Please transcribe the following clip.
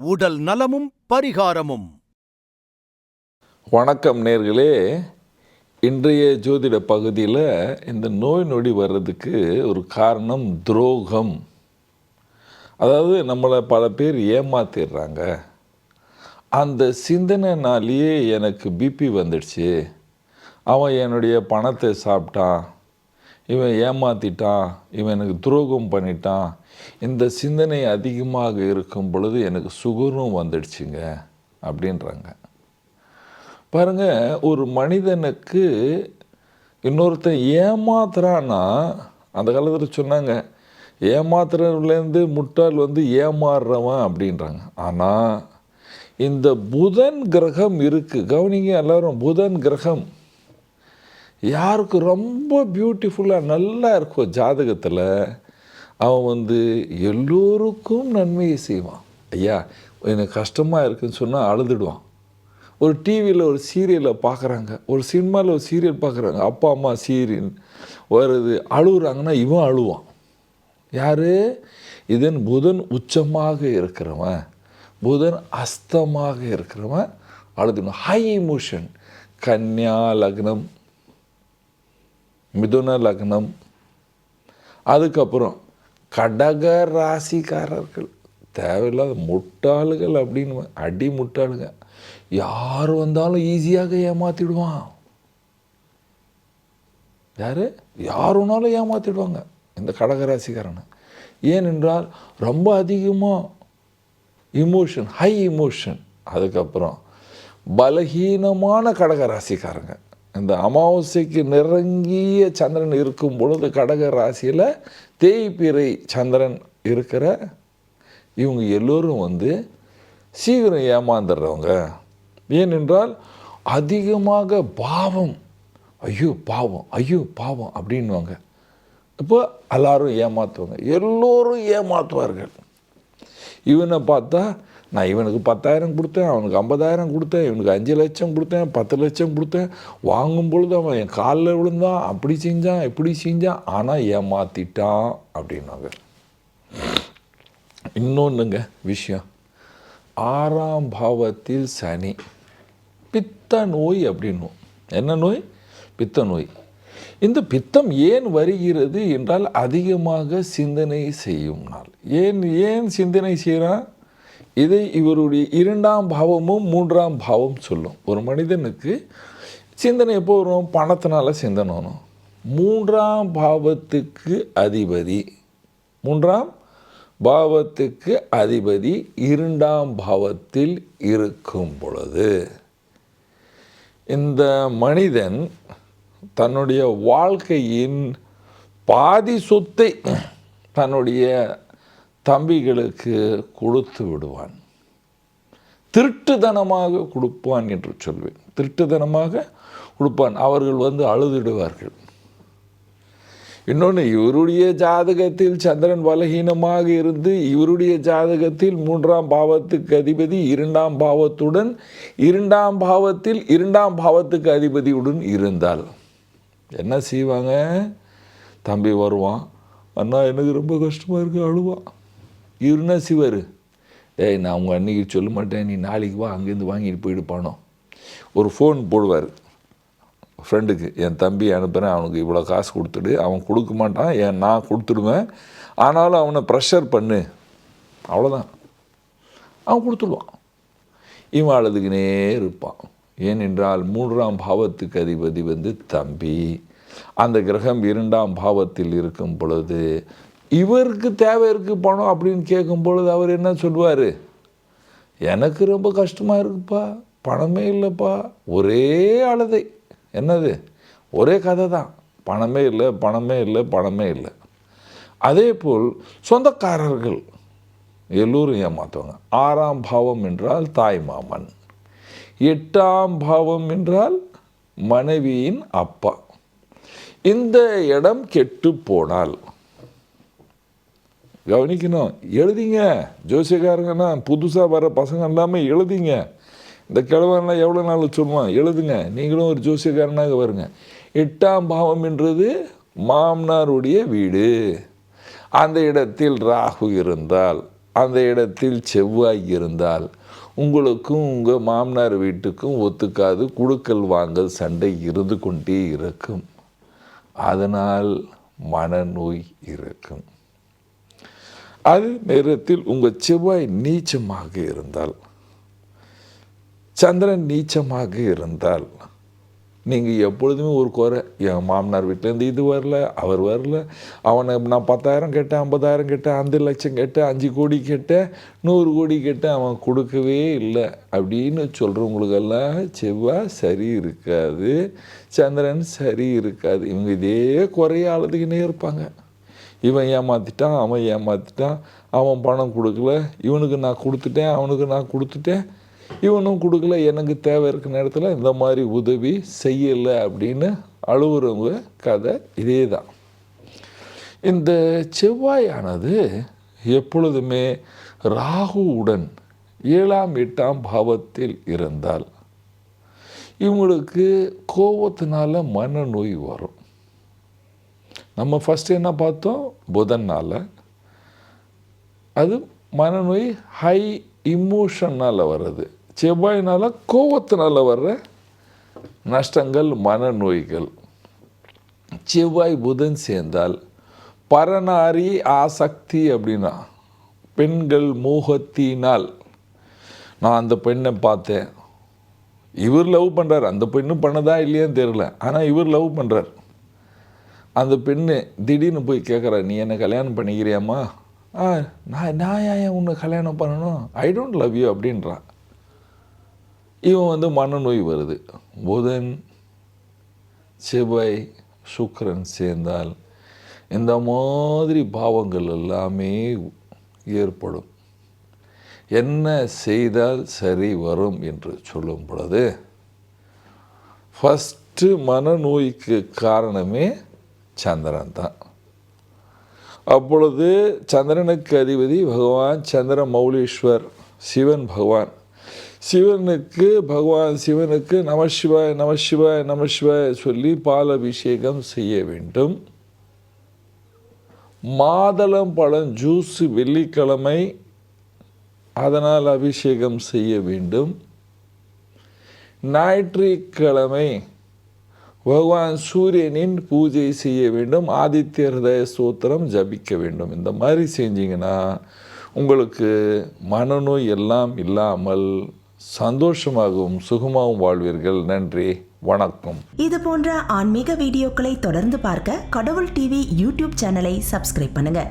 உடல் நலமும் பரிகாரமும். வணக்கம் நேர்களே. இன்றைய ஜோதிட பகுதியில் இந்த நோய் நொடி வர்றதுக்கு ஒரு காரணம் துரோகம். அதாவது நம்மளை பல பேர் ஏமாத்திடுறாங்க அந்த சிந்தனைனாலேயே எனக்கு பிபி வந்துடுச்சு. அவன் என்னுடைய பணத்தை சாப்பிட்டான். இவன் ஏமாத்திட்டான் இவன் எனக்கு துரோகம் பண்ணிட்டான். இந்த சிந்தனை அதிகமாக இருக்கும் பொழுது எனக்கு சுகரும் வந்துடுச்சுங்க அப்படின்றாங்க. பாருங்க ஒரு மனிதனுக்கு இன்னொருத்தன் ஏமாத்துறான்னா அந்த காலத்தில் சொன்னாங்க ஏமாத்துறதுலேருந்து முட்டாள் வந்து ஏமாறுறவன் அப்படின்றாங்க. ஆனால் இந்த புதன் கிரகம் இருக்குது கவனிங்க எல்லாரும் புதன் கிரகம். யாருக்கு ரொம்ப பியூட்டிஃபுல்லாக நல்லா இருக்கும் ஜாதகத்தில் அவன் வந்து எல்லோருக்கும் நன்மையை செய்வான். ஐயா எனக்கு கஷ்டமாக இருக்குதுன்னு சொன்னால் அழுதுடுவான். ஒரு டிவியில் ஒரு சீரியலை பார்க்குறாங்க ஒரு சினிமாவில் ஒரு சீரியல் பார்க்குறாங்க அப்பா அம்மா சீரியல் வருது அழுகுறாங்கன்னா இவன் அழுவான். யார்? இதன் புதன் உச்சமாக இருக்கிறவன். புதன் அஸ்தமாக இருக்கிறவன். அழுதுணும் ஹை இமோஷன் கன்யா லக்னம். மிதுன லக்னம். அதுக்கப்புறம் கடக ராசிக்காரர்கள். தேவையில்லாத முட்டாளுகள் அப்படின்னு அடி முட்டாளுங்க. யார் வந்தாலும் ஈஸியாக ஏமாற்றிடுவான் யார்? யார் வேணாலும் ஏமாற்றிடுவாங்க இந்த கடகராசிக்காரனை ஏனென்றால் ரொம்ப அதிகமாக இமோஷன் ஹை இமோஷன் அதுக்கப்புறம் பலகீனமான கடகராசிக்காரங்க இந்த அமாவாசைக்கு நெருங்கிய சந்திரன் இருக்கும் பொழுது கடக ராசியில் தேய்பிறை சந்திரன் இருக்கிற இவங்க எல்லோரும் வந்து சீக்கிரம் ஏமாந்துடுறவங்க. ஏனென்றால் அதிகமாக பாவம். ஐயோ பாவம் ஐயோ பாவம் அப்படின்வாங்க இப்போ எல்லாரும் ஏமாற்றுவாங்க எல்லோரும் ஏமாற்றுவார்கள் இவனை பார்த்தா நான் இவனுக்கு பத்தாயிரம் கொடுத்தேன் அவனுக்கு ஐம்பதாயிரம் கொடுத்தேன் இவனுக்கு அஞ்சு லட்சம் கொடுத்தேன் பத்து லட்சம் கொடுத்தேன். வாங்கும் பொழுது அவன் என் காலில் விழுந்தான் அப்படி செஞ்சான் இப்படி செஞ்சான் ஆனால் ஏமாத்திட்டான் அப்படின்னாங்க. இன்னொன்றுங்க விஷயம். ஆறாம் பாவத்தில் சனி. பித்த நோய் அப்படின்னும். என்ன நோய்? பித்த நோய். இந்த பித்தம் ஏன் வருகிறது என்றால் அதிகமாக சிந்தனை செய்யும் நாள். ஏன் ஏன் சிந்தனை செய்கிறான் இதை இவருடைய இரண்டாம் பாவமும் மூன்றாம் பாவம் சொல்லும். ஒரு மனிதனுக்கு சிந்தனை எப்போ வரும்? பணத்தினால சிந்தனை வரும். மூன்றாம் பாவத்துக்கு அதிபதி. மூன்றாம் பாவத்துக்கு அதிபதி இரண்டாம் பாவத்தில் இருக்கும் பொழுது இந்த மனிதன் தன்னுடைய வாழ்க்கையின் பாதி சொத்தை தன்னுடைய தம்பிகளுக்கு கொடுத்து விடுவான். திருட்டுத்தனமாக கொடுப்பான் என்று சொல்வேன். திருட்டுத்தனமாக கொடுப்பான். அவர்கள் வந்து அழுதிடுவார்கள். இன்னொன்று இவருடைய ஜாதகத்தில் சந்திரன் பலகீனமாக இருந்து இவருடைய ஜாதகத்தில் மூன்றாம் பாவத்துக்கு அதிபதி இரண்டாம் பாவத்துடன் இரண்டாம் பாவத்தில் இரண்டாம் பாவத்துக்கு அதிபதியுடன் இருந்தால் என்ன செய்வாங்க? தம்பி வருவான். அண்ணா எனக்கு ரொம்ப கஷ்டமாக இருக்கு அழுவான். இவர் என்ன ஏய் நான் உங்கள் அன்னைக்கு சொல்ல மாட்டேன். நீ நாளைக்கு வா அங்கேருந்து வாங்கிட்டு போயிடுப்பானோ ஒரு ஃபோன் போடுவார். ஃப்ரெண்டுக்கு என் தம்பி அனுப்புகிறேன் அவனுக்கு இவ்வளோ காசு கொடுத்துடு. அவன் கொடுக்க மாட்டான். ஏன் நான் கொடுத்துடுவேன். ஆனாலும் அவனை ப்ரெஷர் பண்ணு. அவ்வளோதான் அவன் கொடுத்துடுவான். இவன் அழுதுகினே இருப்பான். ஏனென்றால் மூன்றாம் பாவத்துக்கு அதிபதி வந்து தம்பி. அந்த கிரகம் இரண்டாம் பாவத்தில் இருக்கும் பொழுது இவருக்கு தேவை இருக்குது பணம் அப்படின்னு கேட்கும் பொழுது அவர் என்ன சொல்லுவார்? எனக்கு ரொம்ப கஷ்டமாக இருக்குப்பா பணமே இல்லைப்பா ஒரே அழுதை என்னது? ஒரே கதை தான். பணமே இல்லை பணமே இல்லை பணமே இல்லை. அதே போல் சொந்தக்காரர்கள் எல்லோரும் ஏமாற்றுவாங்க ஆறாம் பாவம் என்றால் தாய் மாமன். எட்டாம் பாவம் என்றால் மனைவியின் அப்பா. இந்த இடம் கெட்டு போனால் கவனிக்கணும். எழுதிங்க. ஜோசியக்காரங்கன்னா புதுசாக வர பசங்க எல்லாமே எழுதிங்க. இந்த கிழவன்லாம் எவ்வளோ நாள் சொல்லுவான்? எழுதுங்க. நீங்களும் ஒரு ஜோசியக்காரனாக வருங்க. எட்டாம் பாவம் என்றது மாமனாருடைய வீடு. அந்த இடத்தில் ராகு இருந்தால் அந்த இடத்தில் செவ்வாய் இருந்தால் உங்களுக்கும் உங்கள் மாமனார் வீட்டுக்கும் ஒத்துக்காது. குடுக்கல் வாங்கல் சண்டை இருந்து கொண்டே இருக்கும். அதனால் மனநோய் இருக்கும். அதே நேரத்தில் உங்கள் செவ்வாய் நீச்சமாக இருந்தால் சந்திரன் நீச்சமாக இருந்தால் நீங்கள் எப்பொழுதுமே ஒரு குறை என் மாமனார் வீட்டிலேருந்து இது வரல அவர் வரல அவனை நான் பத்தாயிரம் கேட்டேன் ஐம்பதாயிரம் கேட்டேன் அஞ்சு லட்சம் கேட்டேன் அஞ்சு கோடி கேட்டேன் நூறு கோடி கேட்டேன் அவன் கொடுக்கவே இல்லை அப்படின்னு சொல்கிறவங்களுக்கெல்லாம் செவ்வாய் சரி இருக்காது சந்திரன் சரி இருக்காது. இவங்க இதே குறைய அழுதுகினே இருப்பாங்க. இவன் ஏமாற்றிட்டான் அவன் ஏமாற்றிட்டான் அவன் பணம் கொடுக்கல. இவனுக்கு நான் கொடுத்துட்டேன் அவனுக்கு நான் கொடுத்துட்டேன். இவனும் கொடுக்கல. எனக்கு தேவை இருக்கிற நேரத்தில் இந்த மாதிரி உதவி செய்யலை அப்படின்னு அழுகுறவங்க கதை இதே தான் இந்த செவ்வாயானது எப்பொழுதுமே ராகுவுடன் ஏழாம் எட்டாம் பாவத்தில் இருந்தால் இவங்களுக்கு கோபத்தினால மனநோய் வரும். நம்ம ஃபஸ்ட்டு என்ன பார்த்தோம்? புதனால் அது மனநோய் ஹை இமோஷனால் வர்றது. செவ்வாயினால் கோவத்தினால் வர்ற நஷ்டங்கள் மனநோய்கள். செவ்வாய் புதன் சேர்ந்தால் பரநாரி ஆசக்தி அப்படின்னா பெண்கள் மோகத்தினால். நான் அந்த பெண்ணை பார்த்தேன். இவர் லவ் பண்ணுறார் அந்த பெண்ணும் பண்ணதா இல்லையான்னு தெரில ஆனால் இவர் லவ் பண்ணுறார் அந்த பெண்ணு திடீர்னு போய் கேட்குறா நீ என்ன கல்யாணம் பண்ணிக்கிறியாம்மா? ஆ நான் நான் ஏன் உன்னை கல்யாணம் பண்ணணும்? ஐ டோன்ட் லவ் யூ அப்படின்றான் இவன் வந்து மனநோய் வருது. புதன் செவ்வாய் சுக்கரன் சேர்ந்தால் இந்த மாதிரி பாவங்கள் எல்லாமே ஏற்படும். என்ன செய்தால் சரி வரும் என்று சொல்லும் பொழுது ஃபஸ்ட்டு மனநோய்க்கு காரணமே சந்திரன் தான் அப்பொழுது சந்திரனுக்கு அதிபதி பகவான் சந்திர மௌலீஸ்வர் சிவன் பகவான். சிவனுக்கு பகவான் சிவனுக்கு நமசிவாய் நமசிவாய் நமசிவாய் சொல்லி பால் அபிஷேகம் செய்ய வேண்டும். மாதளம் பழம் ஜூஸ் வெள்ளிக்கிழமை அதனால் அபிஷேகம் செய்ய வேண்டும். ஞாயிற்றுக்கிழமை பகவான் சூரியனின் பூஜை செய்ய வேண்டும் ஆதித்ய ஹிருதய ஸ்தோத்திரம் ஜபிக்க வேண்டும். இந்த மாதிரி செஞ்சிங்கன்னா உங்களுக்கு மனநோய் எல்லாம் இல்லாமல் சந்தோஷமாகவும் சுகமாகவும் வாழ்வீர்கள். நன்றி வணக்கம். இது போன்ற ஆன்மீக வீடியோக்களை தொடர்ந்து பார்க்க கடவுள் டிவி யூடியூப் சேனலை சப்ஸ்கிரைப் பண்ணுங்க.